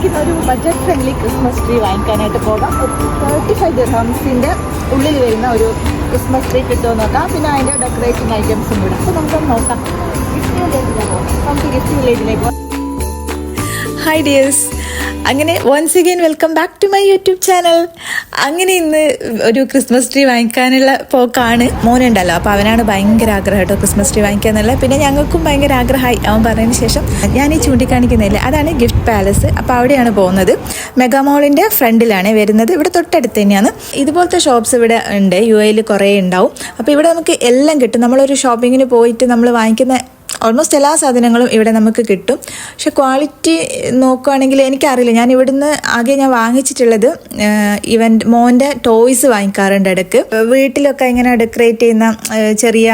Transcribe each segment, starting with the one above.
നമുക്കിന്ന് ഒരു budget friendly Christmas tree വാങ്ങിക്കാനായിട്ട് പോകാം. തേർട്ടി ഫൈവ് ദിർഹംസിന്റെ ഉള്ളിൽ വരുന്ന ഒരു ക്രിസ്മസ് ട്രീ കിട്ടുമോ നോക്കാം. പിന്നെ അതിന്റെ ഡെക്കറേറ്റിംഗ് ഐറ്റംസും കൂടെ. അപ്പോൾ നമുക്കൊന്ന് നോക്കാം. ഗിഫ്റ്റ് വില്ലേജിലേക്ക് പോകാം നമുക്ക് ഗിഫ്റ്റ് വില്ലേജിലേക്ക് പോകാം ഹായ് ഡിയേഴ്സ് അങ്ങനെ once again welcome back to my YouTube channel അങ്ങനെ ഇന്ന് ഒരു ക്രിസ്മസ് ട്രീ വാങ്ങിക്കാനുള്ള പോക്കാണ് മോനുണ്ടല്ലോ. അപ്പോൾ അവനാണ് ഭയങ്കര ആഗ്രഹം കേട്ടോ ക്രിസ്മസ് ട്രീ വാങ്ങിക്കുക എന്നുള്ളത് പിന്നെ ഞങ്ങൾക്കും ഭയങ്കര ആഗ്രഹമായി അവൻ പറഞ്ഞതിന് ശേഷം ഞാൻ ഈ ചൂണ്ടിക്കാണിക്കുന്നില്ല അതാണ് ഗിഫ്റ്റ് പാലസ് അപ്പോൾ അവിടെയാണ് പോകുന്നത്. മെഗാമോളിന്റെ ഫ്രണ്ടിലാണ് വരുന്നത്. ഇവിടെ തൊട്ടടുത്ത് തന്നെയാണ്. ഇതുപോലത്തെ ഷോപ്സ് ഇവിടെ ഉണ്ട്. യു എയിൽ കുറേ ഉണ്ടാവും. അപ്പോൾ ഇവിടെ നമുക്ക് എല്ലാം കിട്ടും. നമ്മളൊരു ഷോപ്പിങ്ങിന് പോയിട്ട് നമ്മൾ വാങ്ങിക്കുന്ന ഓൾമോസ്റ്റ് എല്ലാ സാധനങ്ങളും ഇവിടെ നമുക്ക് കിട്ടും. പക്ഷെ ക്വാളിറ്റി നോക്കുകയാണെങ്കിൽ എനിക്കറിയില്ല. ഞാൻ ഇവിടുന്ന് ആകെ ഞാൻ വാങ്ങിച്ചിട്ടുള്ളത് ഇവൻ മോന്റെ ടോയ്സ് വാങ്ങിക്കാറുണ്ട് ഇടയ്ക്ക്. വീട്ടിലൊക്കെ ഇങ്ങനെ ഡെക്കറേറ്റ് ചെയ്യുന്ന ചെറിയ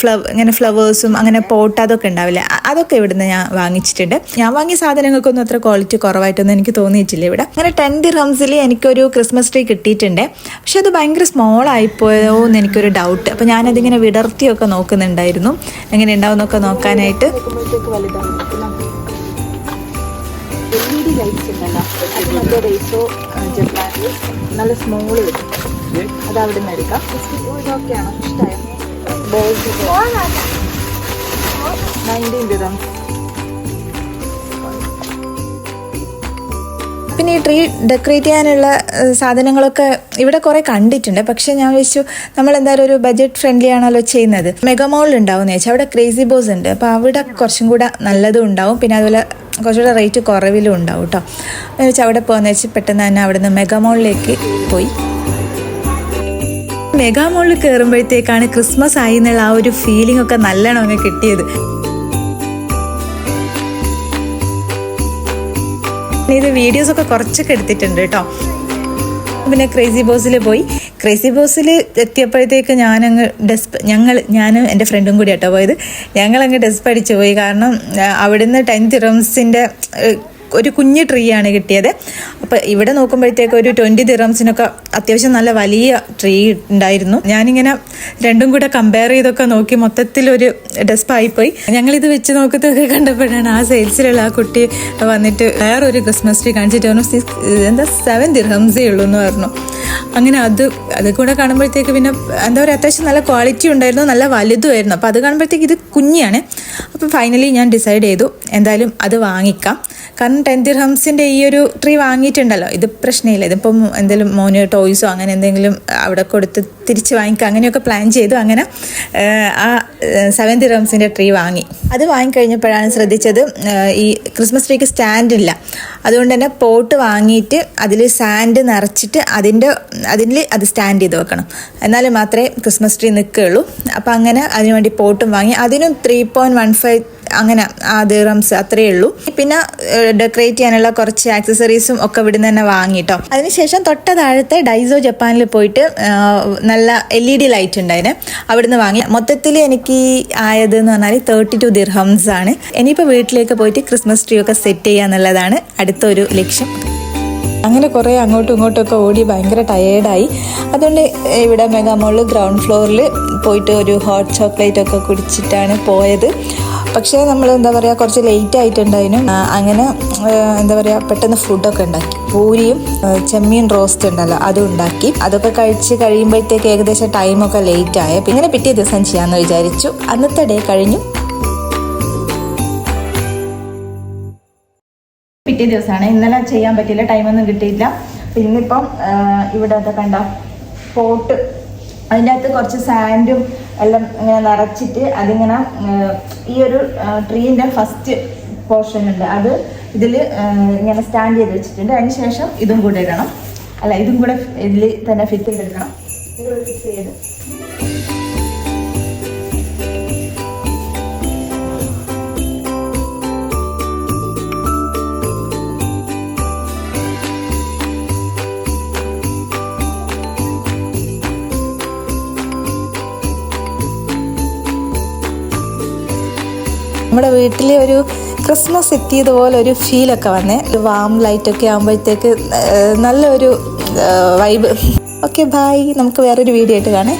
ഫ്ലവ് ഇങ്ങനെ ഫ്ലവേഴ്സും അങ്ങനെ പോട്ട് അതൊക്കെ ഉണ്ടാവില്ല? അതൊക്കെ ഇവിടുന്ന് ഞാൻ വാങ്ങിച്ചിട്ടുണ്ട്. ഞാൻ വാങ്ങിയ സാധനങ്ങൾക്കൊന്നും അത്ര ക്വാളിറ്റി കുറവായിട്ടൊന്നും എനിക്ക് തോന്നിയിട്ടില്ല ഇവിടെ. അങ്ങനെ ടെൻ ദിറംസിൽ എനിക്കൊരു ക്രിസ്മസ് ട്രീ കിട്ടിയിട്ടുണ്ട്. പക്ഷെ അത് ഭയങ്കര സ്മോൾ ആയിപ്പോയോ എന്ന് എനിക്കൊരു ഡൗട്ട് അപ്പോൾ ഞാനതിങ്ങനെ വിടർത്തിയൊക്കെ നോക്കുന്നുണ്ടായിരുന്നു. എങ്ങനെ ഉണ്ടാവും നോക്കാനായിട്ട്. എൽ ഇ ഡി ലൈറ്റ്സ് ഉണ്ടല്ലോ. അത് മറ്റേ റേസോ ജപ്പാനിൽ നല്ല സ്മോൾ വരും അത് അവിടെ നിന്ന് എടുക്കാം. ഇതൊക്കെയാണോ ഇഷ്ടമായോ ബോൾസ് നയന്റീൻ പിന്നെ ഈ ട്രീ ഡെക്കറേറ്റ് ചെയ്യാനുള്ള സാധനങ്ങളൊക്കെ ഇവിടെ കുറേ കണ്ടിട്ടുണ്ട്. പക്ഷേ ഞാൻ വെച്ചു നമ്മൾ എന്തായാലും ഒരു ബഡ്ജറ്റ് ഫ്രണ്ട്ലി ആണല്ലോ ചെയ്യുന്നത്. മെഗമോൾ ഉണ്ടാവും എന്ന് വെച്ചാൽ അവിടെ ക്രേസി ബോസ് ഉണ്ട്. അപ്പോൾ അവിടെ കുറച്ചും കൂടെ നല്ലതും ഉണ്ടാവും. പിന്നെ അതുപോലെ കുറച്ചുകൂടെ റേറ്റ് കുറവിലും ഉണ്ടാവും കേട്ടോ എന്ന് വെച്ചാൽ അവിടെ പോകുന്ന വെച്ച് പെട്ടെന്ന് തന്നെ അവിടുന്ന് മെഗാമോളിലേക്ക് പോയി. മെഗാമോളിൽ കയറുമ്പോഴത്തേക്കാണ് ക്രിസ്മസ് ആയി എന്നുള്ള ആ ഒരു ഫീലിംഗ് ഒക്കെ നല്ലോണം അങ്ങ് കിട്ടിയത്. ഇത് വീഡിയോസ് ഒക്കെ കുറച്ചൊക്കെ എടുത്തിട്ടുണ്ട് കേട്ടോ. പിന്നെ ക്രേസി ബോസിൽ പോയി. ക്രേസി ബോസിൽ എത്തിയപ്പോഴത്തേക്ക് ഞാനങ്ങ് ഡെസ്പ് ഞങ്ങൾ ഞാനും എന്റെ ഫ്രണ്ടും കൂടി കേട്ടോ പോയത്. ഞങ്ങളങ്ങ് ഡെസ്പ് അടിച്ചു പോയി. കാരണം അവിടുന്ന് ടെൻ തിറംസിന്റെ ഒരു കുഞ്ഞ് ട്രീ ആണ് കിട്ടിയത്. അപ്പോൾ ഇവിടെ നോക്കുമ്പോഴത്തേക്ക് ഒരു ട്വന്റി ദിറംസിനൊക്കെ അത്യാവശ്യം നല്ല വലിയ ട്രീ ഉണ്ടായിരുന്നു. ഞാനിങ്ങനെ രണ്ടും കൂടെ കമ്പയർ ചെയ്തൊക്കെ നോക്കി മൊത്തത്തിലൊരു ഡെസ്പായിപ്പോയി ഞങ്ങളിത് വെച്ച് നോക്കത്തൊക്കെ കണ്ടപ്പോഴാണ് ആ സെയിൽസിലുള്ള ആ കുട്ടി വന്നിട്ട് വേറൊരു ക്രിസ്മസ് ട്രീ കാണിച്ചിട്ട് പറഞ്ഞു സിക്സ് എന്താ സെവൻ ദിർഹംസേ ഉള്ളൂ എന്ന് പറഞ്ഞു. അങ്ങനെ അത് അത് കൂടെ കാണുമ്പോഴത്തേക്ക് പിന്നെ എന്താ പറയുക അത്യാവശ്യം നല്ല ക്വാളിറ്റി ഉണ്ടായിരുന്നു നല്ല വലുതുമായിരുന്നു. അപ്പോൾ അത് കാണുമ്പോഴത്തേക്ക് ഇത് കുഞ്ഞാണ്. അപ്പോൾ ഫൈനലി ഞാൻ ഡിസൈഡ് ചെയ്തു എന്തായാലും അത് വാങ്ങിക്കാം. കാരണം ടെൻ ദിർഹംസിന്റെ ഈ ഒരു ട്രീ വാങ്ങിയിട്ടുണ്ടല്ലോ. ഇത് പ്രശ്നമില്ല. ഇതിപ്പം എന്തെങ്കിലും മോന് ടോയ്സോ അങ്ങനെ എന്തെങ്കിലും അവിടെ കൊടുത്ത് തിരിച്ച് വാങ്ങിക്കുക അങ്ങനെയൊക്കെ പ്ലാൻ ചെയ്തു. അങ്ങനെ ആ സെവൻ ദിർഹംസിന്റെ ട്രീ വാങ്ങി. അത് വാങ്ങിക്കഴിഞ്ഞപ്പോഴാണ് ശ്രദ്ധിച്ചത് ഈ ക്രിസ്മസ് ട്രീക്ക് സ്റ്റാൻഡ് ഇല്ല. അതുകൊണ്ട് തന്നെ പോട്ട് വാങ്ങിയിട്ട് അതിൽ സാൻഡ് നിറച്ചിട്ട് അതിന്റെ അതിൽ അത് സ്റ്റാൻഡ് ചെയ്ത് വെക്കണം. എന്നാൽ മാത്രമേ ക്രിസ്മസ് ട്രീ നിൽക്കുകയുള്ളൂ. അപ്പോൾ അങ്ങനെ അതിനുവേണ്ടി പോട്ടും വാങ്ങി. അതിനും ത്രീ പോയിന്റ് വൺ ഫൈവ് അങ്ങനെ ആ ദിറംസ് അത്രയേ ഉള്ളൂ. പിന്നെ ഡെക്കറേറ്റ് ചെയ്യാനുള്ള കുറച്ച് ആക്സസറീസും ഒക്കെ ഇവിടുന്ന് തന്നെ വാങ്ങിട്ടോ. അതിനുശേഷം തൊട്ട താഴത്തെ ഡൈസോ ജപ്പാനിൽ പോയിട്ട് നല്ല എൽ ഇ ഡി ലൈറ്റ് ഉണ്ടായിരുന്നു അവിടുന്ന് വാങ്ങി. മൊത്തത്തിൽ എനിക്ക് ആയത് എന്ന് പറഞ്ഞാൽ തേർട്ടി ടു ദിർഹംസ് ആണ്. ഇനിയിപ്പോൾ വീട്ടിലേക്ക് പോയിട്ട് ക്രിസ്മസ് ട്രീ ഒക്കെ സെറ്റ് ചെയ്യുക എന്നുള്ളതാണ് അടുത്തൊരു ലക്ഷ്യം. അങ്ങനെ കുറേ അങ്ങോട്ടും ഇങ്ങോട്ടും ഒക്കെ ഓടി ഭയങ്കര ടയേർഡായി അതുകൊണ്ട് ഇവിടെ മെഗാമോളിൽ ഗ്രൗണ്ട് ഫ്ലോറിൽ പോയിട്ട് ഒരു ഹോട്ട് ചോക്ലേറ്റ് ഒക്കെ കുടിച്ചിട്ടാണ് പോയത്. പക്ഷേ നമ്മൾ എന്താ പറയുക കുറച്ച് ലേറ്റ് ആയിട്ടുണ്ടായിരുന്നു അങ്ങനെ എന്താ പറയുക പെട്ടെന്ന് ഫുഡൊക്കെ ഉണ്ടാക്കി. പൂരിയും ചെമ്മീൻ റോസ്റ്റ് ഉണ്ടല്ലോ അതും ഉണ്ടാക്കി. അതൊക്കെ കഴിച്ച് കഴിയുമ്പോഴത്തേക്ക് ഏകദേശം ടൈമൊക്കെ ലേറ്റ് ആയ. ഇങ്ങനെ പിറ്റേ ദിവസം ചെയ്യാമെന്ന് വിചാരിച്ചു. അന്നത്തെ ഡേ കഴിഞ്ഞു. പിറ്റേ ദിവസമാണ്. ഇന്നലെ ചെയ്യാൻ പറ്റിയില്ല ടൈമൊന്നും കിട്ടിയില്ല. പിന്നിപ്പം ഇവിടെ കണ്ട പോട്ട്. അതിന്റെ അകത്ത് കുറച്ച് സാൻഡും എല്ലാം ഇങ്ങനെ നിറച്ചിട്ട് അതിങ്ങനെ ഈ ഒരു ട്രീന്റെ ഫസ്റ്റ് പോർഷൻ ഉണ്ട്. അത് ഇതിൽ ഇങ്ങനെ സ്റ്റാൻഡ് ചെയ്ത് വെച്ചിട്ടുണ്ട്. അതിന് ശേഷം ഇതും കൂടെ ഇടണം. അല്ല ഇതും കൂടെ ഇതിൽ തന്നെ ഫിറ്റ് ചെയ്തെടുക്കണം. ഫിക്സ് ചെയ്ത്. നമ്മുടെ വീട്ടിൽ ഒരു ക്രിസ്മസ് എത്തിയതുപോലെ ഒരു ഫീലൊക്കെ വന്നേ. ഒരു വാം ലൈറ്റൊക്കെ ആകുമ്പോഴത്തേക്ക് നല്ലൊരു വൈബ് ഓക്കെ ബായ് നമുക്ക് വേറൊരു വീഡിയോ ആയിട്ട് കാണേ.